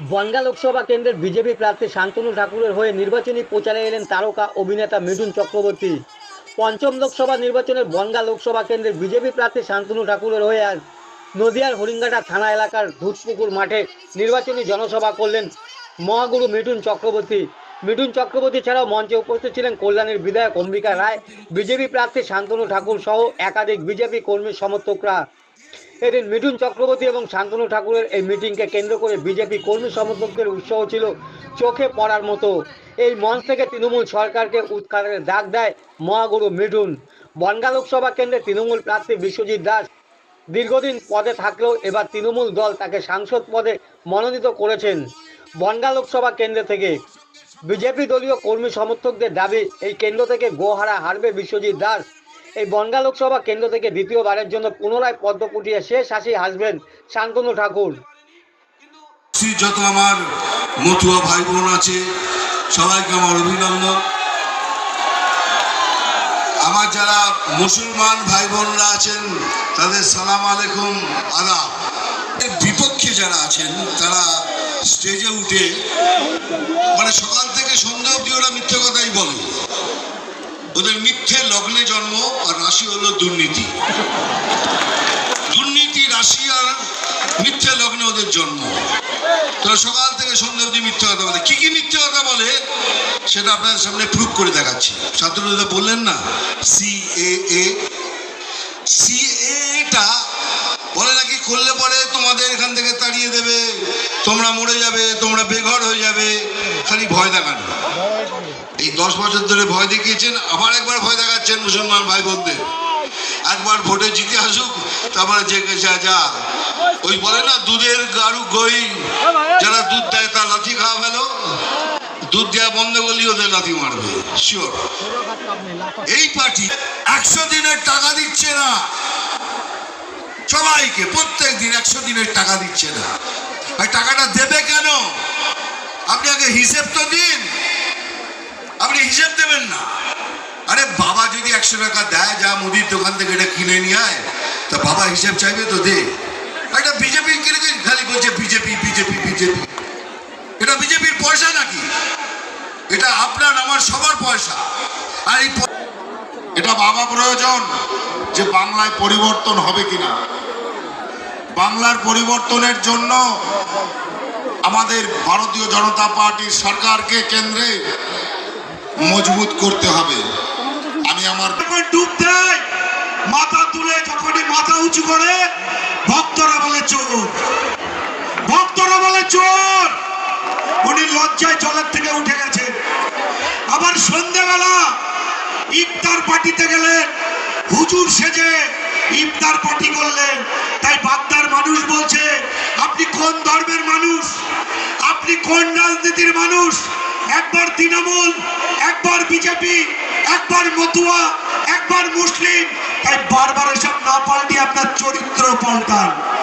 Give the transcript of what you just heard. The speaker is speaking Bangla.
বনগা লোকসভা কেন্দ্রের বিজেপি প্রার্থী শান্তনু ঠাকুরের হয়ে নির্বাচনী প্রচারে এলেন তারকা অভিনেতা মিঠুন চক্রবর্তী। পঞ্চম লোকসভা নির্বাচনের বনগা লোকসভা কেন্দ্রের বিজেপি প্রার্থী শান্তনু ঠাকুরের হয়ে আজ নদিয়ার হরিঙ্গাটা থানা এলাকার ধুতপুকুর মাঠে নির্বাচনী জনসভা করলেন মহাগুরু মিঠুন চক্রবর্তী। মিঠুন চক্রবর্তী ছাড়াও মঞ্চে উপস্থিত ছিলেন কল্যাণীর বিধায়ক অম্বিকা রায়, বিজেপি প্রার্থী শান্তনু ঠাকুর সহ একাধিক বিজেপি কর্মী সমর্থকরা। এদিন মিঠুন চক্রবর্তী এবং শান্তনু ঠাকুরের এই মিটিংকে কেন্দ্র করে বিজেপি কর্মী সমর্থকদের উৎসাহ ছিল চোখে পড়ার মতো। এই মঞ্চ থেকে তৃণমূল সরকারকে উৎখাতের ডাক দেয় মহাগুরু মিঠুন। বনগা লোকসভা কেন্দ্রে তৃণমূল প্রার্থী বিশ্বজিৎ দাস দীর্ঘদিন পদে থাকলেও এবার তৃণমূল দল তাকে সাংসদ পদে মনোনীত করেছেন বনগা লোকসভা কেন্দ্র থেকে। বিজেপি দলীয় কর্মী সমর্থকদের দাবি, এই কেন্দ্র থেকে গোহারা হারবে বিশ্বজিৎ দাস। এই বনগা লোকসভা কেন্দ্র থেকে দ্বিতীয়বারের জন্য পুনরায় পদ্ম ফুটিয়ে শেষ হাসি হাসবেন শান্তনু ঠাকুর। যত আমার মতুয়া ভাই বোন আছে, সবাইকে আমার অভিনন্দন। আমার যারা মুসলমান ভাই বোনরা আছেন, তাদের সালাম আলাইকুম এর বিপক্ষে যারা আছেন, তারা স্টেজে উঠে মানে সকাল থেকে সন্ধ্যা অবধি ওরা মিথ্যে কথাই বলে। ওদের মিথ্যে লগ্নে জন্ম আর রাশি হলো দুর্নীতি। দুর্নীতি, রাশি আর মিথ্যে লগ্নে ওদের জন্ম। তারা সকাল থেকে সন্ধ্যা অবধি মিথ্যে কথা বলে। কি কি মিথ্যে কথা বলে? সেটা আপনাদের সামনে প্রুভ করে দেখাচ্ছি। ছাত্ররা বললেন না? সি এ এ সি এটা বলে নাকি করলে পরে তোমাদের এখান থেকে তাড়িয়ে দেবে, তোমরা মরে যাবে, তোমরা বেঘর হয়ে যাবে, খালি ভয় দেখানো। এই দশ বছর ধরে ভয় দেখিয়েছেন, আবার একবার ভয় দেখাচ্ছেন মুসলমান ভাই বোনদের একবার ভোটে জিতে আসুক, তারপরে যে যা যা ওই বলে না, দুধের গাড়ু গই, যারা দুধ দেয় তার লাথি খাওয়া ফেলো দুধ দেওয়া বন্ধ করলে ওদের লাথি মারবে। শিওর এই পার্টি একশো দিনের টাকা দিচ্ছে না। সবাইকে প্রত্যেক দিন একশো দিনের টাকা দিচ্ছে না। আর টাকাটা দেবে কেন? আপনি আগে হিসেব তো দিন। আপনি হিসেব দেবেন না। আরে বাবা যদি একশো টাকা দেয়, যা মুদির দোকান থেকে এটা কিনে নিয়ে আয়, তা বাবা হিসেব চাইবে তো দে। এটা বিজেপি কিনে খালি বলছে বিজেপি বিজেপি বিজেপি। এটা বিজেপির পয়সা নাকি? এটা আপনার, আমার সবার পয়সা। আর এই এটা বাবা প্রয়োজন যে বাংলায় পরিবর্তন হবে কিনা। বাংলার পরিবর্তনের জন্য আমাদের ভারতীয় জনতা পার্টির সরকারকে কেন্দ্রে মজবুত করতে হবে। আমি আমার ডুব দেয়, মাথা তুলে যখনই মাথা উঁচু করে, ভক্তরা বলে, চোর। ভক্তরা বলে, চোর। উনি লজ্জায় জলের থেকে উঠে গেছেন। আবার সন্ধ্যেবেলা ইফতার পার্টিতে গেলেন। হুজুর সেজে ইফতার পার্টি করলেন। তাই বাগদার মানুষ বলছে, আপনি কোন ধর্মের মানুষ? আপনি কোন রাজনীতির মানুষ? একবার তৃণমূল, একবার বিজেপি, একবার মতুয়া, একবার মুসলিম। তাই বারবার এসব না পাল্টে আপনার চরিত্র পাল্টান।